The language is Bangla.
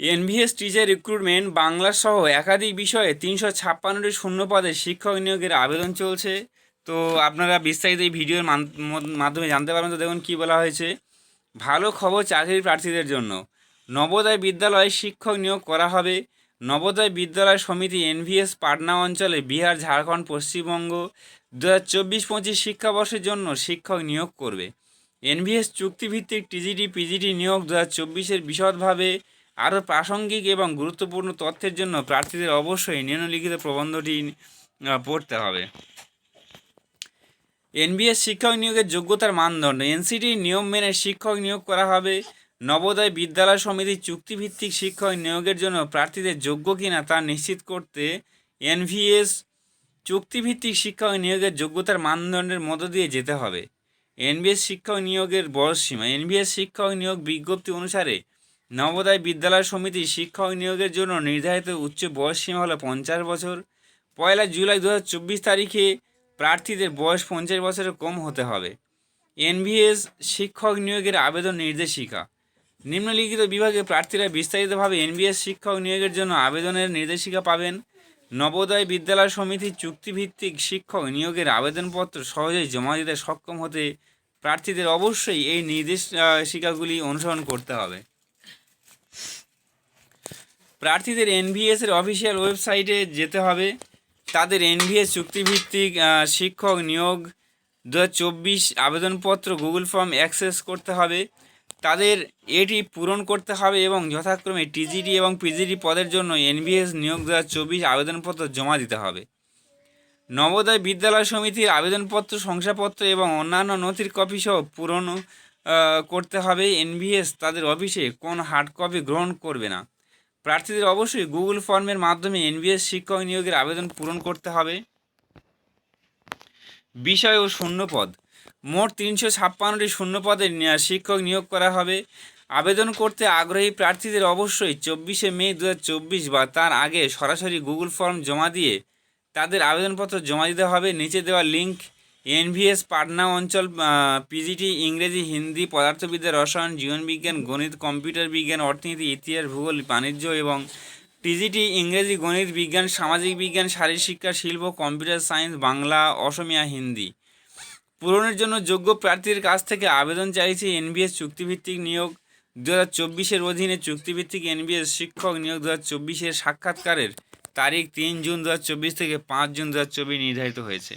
এনভিএস টিচার রিক্রুটমেন্ট বাংলা সহ একাধিক বিষয়ে তিনশো ছাপ্পান্নটি শূন্য পদে শিক্ষক নিয়োগের আবেদন চলছে। তো আপনারা বিস্তারিত এই ভিডিওর মাধ্যমে জানতে পারবেন তো দেখুন কী বলা হয়েছে। ভালো খবর চাকরির প্রার্থীদের জন্য। নবোদয় বিদ্যালয়ে শিক্ষক নিয়োগ করা হবে। নবোদয় বিদ্যালয় সমিতি এনভিএস পাটনা অঞ্চলে বিহার, ঝাড়খণ্ড, পশ্চিমবঙ্গ দু হাজার চব্বিশ পঁচিশ শিক্ষাবর্ষের জন্য শিক্ষক নিয়োগ করবে। এনভিএস চুক্তিভিত্তিক টিজিটি পিজিটি নিয়োগ দু হাজার চব্বিশের বিশদভাবে আরও প্রাসঙ্গিক এবং গুরুত্বপূর্ণ তথ্যের জন্য প্রার্থীদের অবশ্যই নিম্নলিখিত প্রবন্ধটি পড়তে হবে। এনবিএস শিক্ষক নিয়োগের যোগ্যতার মানদণ্ড। এনসিটির নিয়ম মেনে শিক্ষক নিয়োগ করা হবে। নবোদয় বিদ্যালয় সমিতির চুক্তিভিত্তিক শিক্ষক নিয়োগের জন্য প্রার্থীদের যোগ্য কিনা তা নিশ্চিত করতে এনভিএস চুক্তিভিত্তিক শিক্ষক নিয়োগের যোগ্যতার মানদণ্ডের মধ্য দিয়ে যেতে হবে। এনবিএস শিক্ষক নিয়োগের বয়স সীমা এনবিএস শিক্ষক নিয়োগ বিজ্ঞপ্তি অনুসারে নবোদয় বিদ্যালয় সমিতি শিক্ষক নিয়োগের জন্য নির্ধারিত উচ্চ বয়স সীমা হলো পঞ্চাশ বছর। পয়লা জুলাই দু হাজার চব্বিশ তারিখে প্রার্থীদের বয়স পঞ্চাশ বছরের কম হতে হবে। এনভিএস শিক্ষক নিয়োগের আবেদন নির্দেশিকা। নিম্নলিখিত বিভাগে প্রার্থীরা বিস্তারিতভাবে এনবিএস শিক্ষক নিয়োগের জন্য আবেদনের নির্দেশিকা পাবেন। নবোদয় বিদ্যালয় সমিতি চুক্তিভিত্তিক শিক্ষক নিয়োগের আবেদনপত্র সহজেই জমা দিতে সক্ষম হতে প্রার্থীদের অবশ্যই এই নির্দেশিকাগুলি অনুসরণ করতে হবে। প্রার্থীদের এনভিএস এর অফিসিয়াল ওয়েবসাইটে যেতে হবে। তাদের এনভিএস চুক্তিভিত্তিক শিক্ষক নিয়োগ দু আবেদনপত্র গুগল ফর্ম অ্যাক্সেস করতে হবে। তাদের এটি পূরণ করতে হবে এবং যথাক্রমে টিজিডি এবং পিজিডি পদের জন্য এনভিএস নিয়োগ দু আবেদনপত্র জমা দিতে হবে। নবোদয় বিদ্যালয় সমিতির আবেদনপত্র, শংসাপত্র এবং অন্যান্য নথির কপি সহ পূরণ করতে হবে। এনভিএস তাদের অফিসে কোন হার্ড কপি গ্রহণ করবে না। প্রার্থীদের অবশ্যই গুগল ফর্মের মাধ্যমে এনবিএস শিক্ষক নিয়োগের আবেদন পূরণ করতে হবে। বিষয় ও শূন্যপদ। মোট তিনশো ছাপ্পান্নটি শূন্যপদে শিক্ষক নিয়োগ করা হবে। আবেদন করতে আগ্রহী প্রার্থীদের অবশ্যই চব্বিশে মে দু বা তার আগে সরাসরি গুগল ফর্ম জমা দিয়ে তাদের আবেদনপত্র জমা দিতে হবে। নিচে দেওয়া লিঙ্ক এনভিএস পাটনা অঞ্চল পিজিটি ইংরেজি, হিন্দি, পদার্থবিদ্যা, রসায়ন, জীবনবিজ্ঞান, গণিত, কম্পিউটার বিজ্ঞান, অর্থনীতি, ইতিহাস, ভূগোল, বাণিজ্য এবং টিজিটি ইংরেজি, গণিত বিজ্ঞান, সামাজিক বিজ্ঞান শারীরশিক্ষা শিল্প, কম্পিউটার সায়েন্স, বাংলা, অসমিয়া, হিন্দি। পূরণের জন্য যোগ্য প্রার্থীর কাছ থেকে আবেদন চাইছে এনবিএস চুক্তিভিত্তিক নিয়োগ দু হাজার চব্বিশের অধীনে চুক্তিভিত্তিক এনবিএস শিক্ষক নিয়োগ দু হাজার চব্বিশের সাক্ষাৎকারের তারিখ তিন জুন দু হাজার চব্বিশ থেকে পাঁচ জুন দু হাজার চব্বিশ নির্ধারিত হয়েছে।